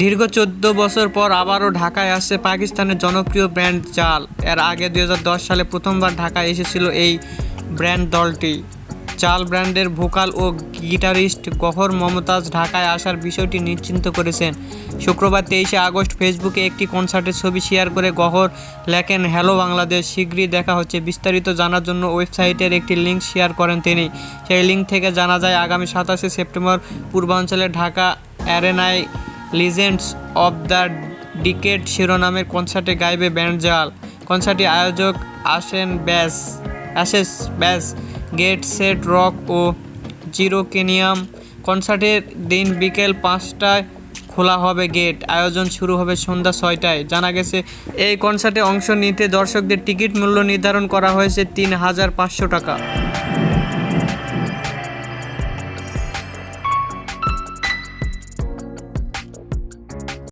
দীর্ঘ চোদ্দ বছর পর আবারও ঢাকায় আসছে পাকিস্তানের জনপ্রিয় ব্র্যান্ড চাল এর আগে দু হাজার দশ সালে প্রথমবার ঢাকায় এসেছিল এই ব্র্যান্ড দলটি। চাল ব্র্যান্ডের ভোকাল ও গিটারিস্ট গহর মমতাজ ঢাকায় আসার বিষয়টি নিশ্চিন্ত করেছেন। শুক্রবার তেইশে আগস্ট ফেসবুকে একটি কনসার্টের ছবি শেয়ার করে গহর লেখেন, হ্যালো বাংলাদেশ, শীঘ্রই দেখা হচ্ছে। বিস্তারিত জানার জন্য ওয়েবসাইটের একটি লিঙ্ক শেয়ার করেন তিনি। সেই লিঙ্ক থেকে জানা যায়, আগামী সাতাশে সেপ্টেম্বর পূর্বাঞ্চলের ঢাকা অ্যারেনায় লিজেন্ডস অব দ্য ডিকেট শিরোনামের কনসার্টে গাইবে ব্যান্ড জাল কনসার্টে আয়োজক আসেন ব্যাস অ্যাশেস ব্যাস, গেট, সেট, রক ও জিরোকেনিয়াম। কনসার্টের দিন বিকেল পাঁচটায় খোলা হবে গেট। আয়োজন শুরু হবে সন্ধ্যা ছয়টায়। জানা গেছে, এই কনসার্টে অংশ নিতে দর্শকদের টিকিট মূল্য নির্ধারণ করা হয়েছে তিন হাজার পাঁচশো টাকা।